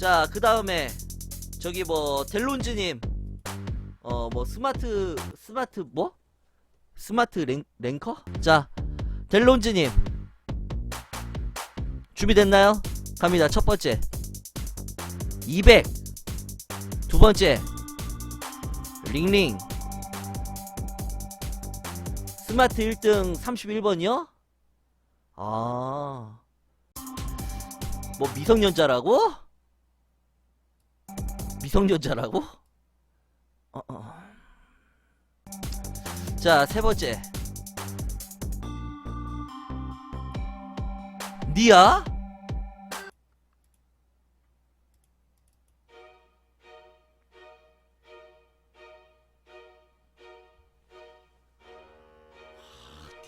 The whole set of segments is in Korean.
자, 그 다음에 저기 뭐 델론즈님, 어 뭐 스마트 스마트 뭐? 스마트 랭, 랭커? 자, 델론즈님 준비됐나요? 갑니다. 첫 번째 200, 두 번째 링링 스마트 1등 31번이요? 아. 뭐 미성년자라고? 미성년자라고? 어, 어. 자, 세 번째. 니야? 하,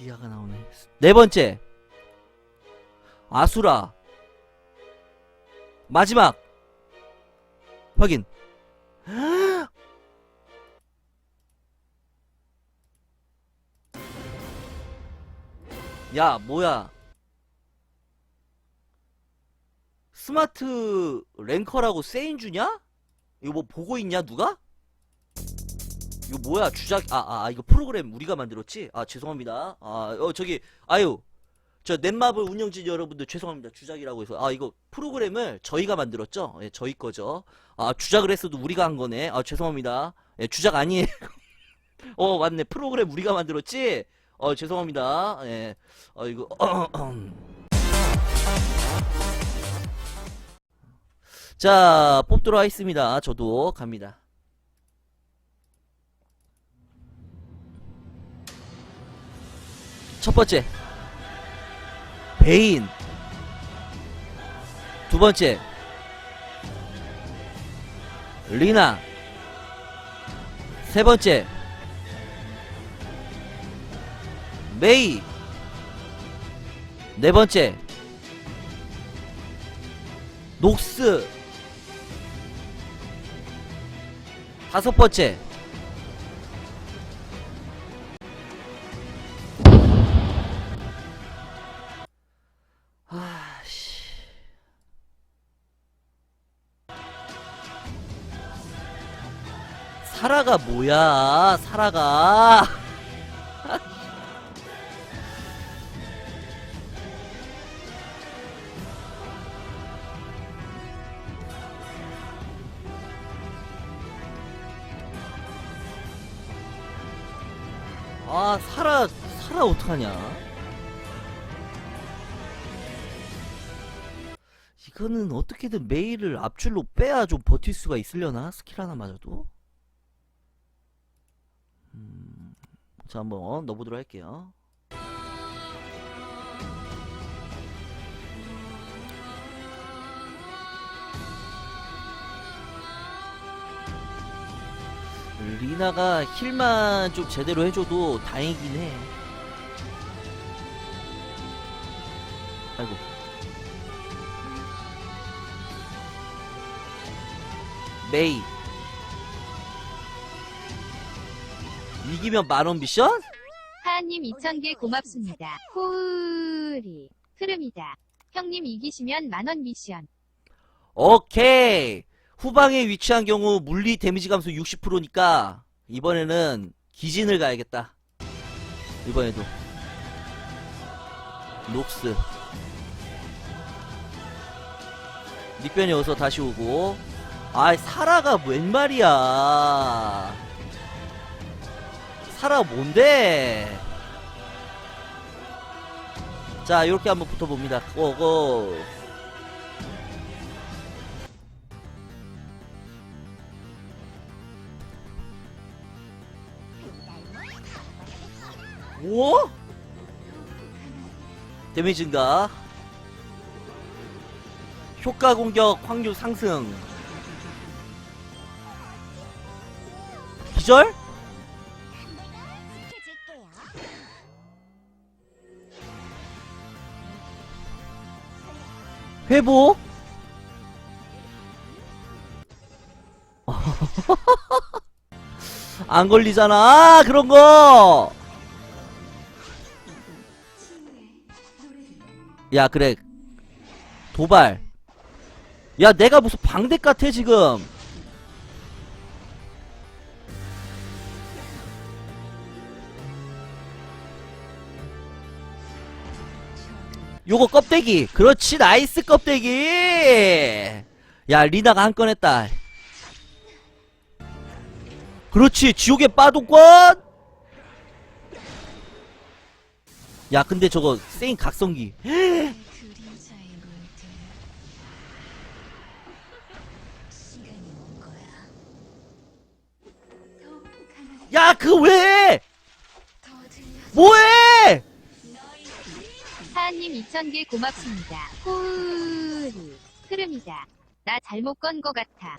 니아가 나오네. 네 번째. 아수라. 마지막. 확인. 야, 뭐야. 스마트 랭커라고 세인 주냐? 이거 뭐 보고 있냐, 누가? 이거 뭐야, 주작, 아, 아, 아, 이거 프로그램 우리가 만들었지? 아, 죄송합니다. 아, 어, 저기, 아유. 저 넷마블 운영진 여러분들 죄송합니다. 주작이라고 해서. 아, 이거 프로그램을 저희가 만들었죠? 예, 저희 거죠. 아, 주작을 했어도 우리가 한 거네. 아, 죄송합니다. 예, 주작 아니에요. 어, 맞네. 프로그램 우리가 만들었지? 어, 죄송합니다. 예. 어, 이거, 자, 뽑도록 하겠습니다. 저도 갑니다. 첫 번째. 베인. 두 번째. 리나. 세 번째. 메이. 네 번째. 녹스. 다섯 번째. 사라가 뭐야? 사라가. 아, 사라, 사라 어떡하냐? 이거는 어떻게든 메일을 앞줄로 빼야 좀 버틸 수가 있으려나? 스킬 하나 맞아도? 자, 한번 넣어보도록 할게요. 리나가 힐만 좀 제대로 해줘도 다행이긴 해. 아이고. 메이. 이기면 만원 미션? 하하님 2,000개 고맙습니다. 호으리. 흐름이다. 형님 이기시면 만원 미션. 오케이. 후방에 위치한 경우 물리 데미지 감소 60%니까 이번에는 기진을 가야겠다. 이번에도. 녹스. 닉변이 어서 다시 오고. 아이, 사라가 웬 말이야. 사라 뭔데? 자, 이렇게 한번 붙어봅니다. 고고. 오? 데미지 증가 효과 공격 확률 상승 기절? 회복? 안 걸리잖아 아, 그런 거. 야 그래. 도발. 야 내가 무슨 방대 같아 지금 요거 껍데기. 그렇지 나이스 껍데기. 야 리나가 한 건 했다. 그렇지 지옥의 빠도권. 야 근데 저거 세인 각성기. 야그 왜? 뭐해 하하님 2000개 고맙습니다. 호우리. 흐름이다. 나 잘못 건 거 같아.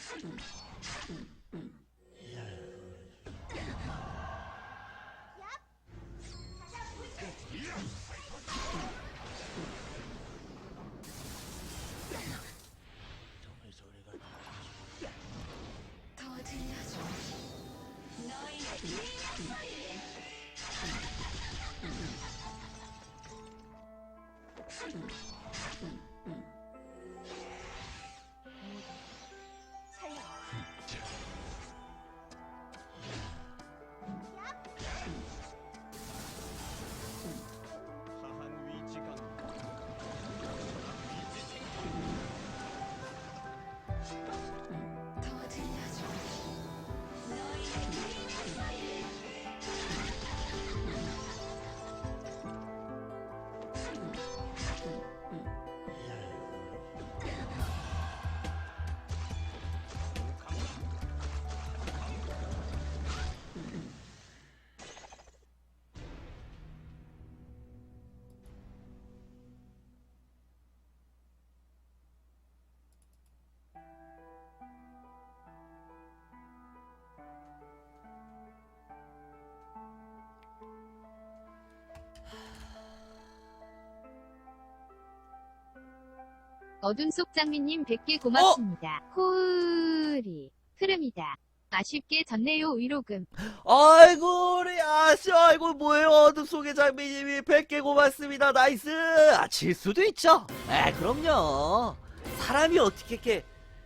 어둠 속 장미님 100개 고맙습니다. 호우리. 흐름이다. 아쉽게 졌네요 위로금. 아이고 우리 아씨 아이고 뭐예요 어둠 속의 장미님이 100개 고맙습니다 나이스 아 질 수도 있죠 에 그럼요 사람이 어떻게 이렇게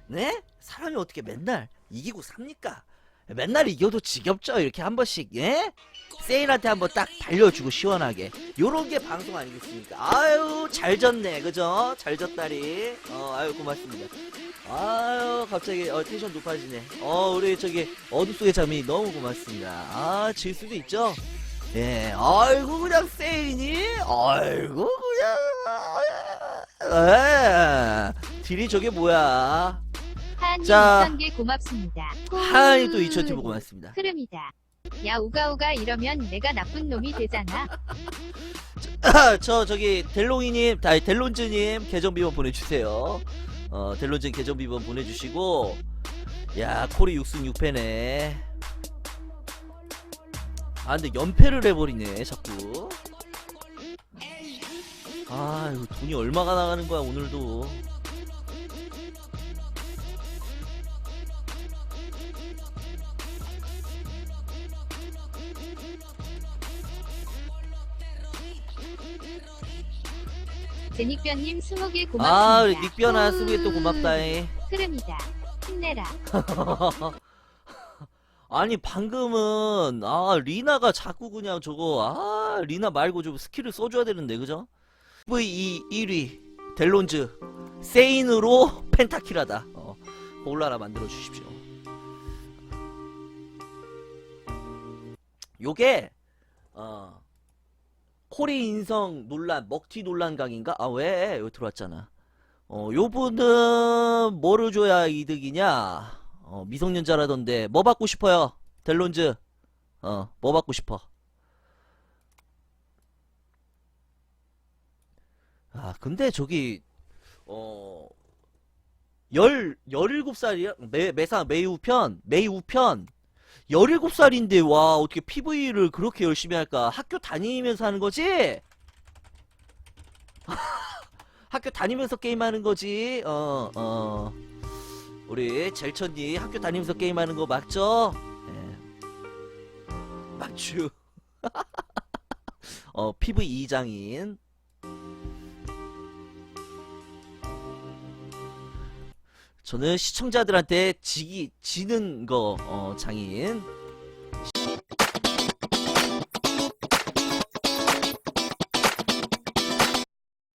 네 사람이 어떻게 맨날 이기고 삽니까 맨날 이겨도 지겹죠 이렇게 한 번씩 예 세인한테 한번 딱 달려주고 시원하게. 요런 게 방송 아니겠습니까? 아유 잘 졌네. 그죠? 잘 졌다리. 어 아유 고맙습니다. 아유 갑자기 어, 텐션 높아지네. 어 우리 저기 어둠 속의 잠이 너무 고맙습니다. 아 질 수도 있죠? 예. 아이고 그냥 세인이? 아이고 그냥. 에 딜이 저게 뭐야? 하하님 자. 2000개 고맙습니다. 하이 또 호우리. 2천 티브 고맙습니다. 흐름이다. 야 우가우가 이러면 내가 나쁜 놈이 되잖아. 저 저기 델롱이님, 아니 델론즈님 계정 비번 보내주세요. 어 델론즈 계정 비번 보내주시고, 야 코리 6승 6패네. 아 근데 연패를 해버리네 자꾸. 아 이거 돈이 얼마가 나가는 거야 오늘도. 제닉변님 20개 고맙습니다. 아 우리 닉변아 호우리. 쓰게 또 고맙다잉. 흐름이다. 힘내라. 아니 방금은 아 리나가 자꾸 그냥 저거 아 리나 말고 좀 스킬을 써줘야 되는데 그죠? V 1위 델론즈 세인으로 펜타킬하다 어, 올라라 만들어 주십시오. 요게 어 코리 인성 논란 먹튀 논란 강인가? 아 왜? 여기 들어왔잖아. 어 요 분은 뭐를 줘야 이득이냐? 어, 미성년자라던데 뭐 받고 싶어요? 델론즈 어, 뭐 받고 싶어? 아, 근데 저기 어, 열, 17살이야? 매, 매상, 매우편? 매우편? 17살인데, 와, 어떻게 PV를 그렇게 열심히 할까? 학교 다니면서 하는 거지? 학교 다니면서 게임하는 거지? 어, 어. 우리 젤천님 학교 다니면서 게임하는 거 맞죠? 예. 맞추. 어, PV 2장인. 저는 시청자들한테 지기 지는 거 어, 장인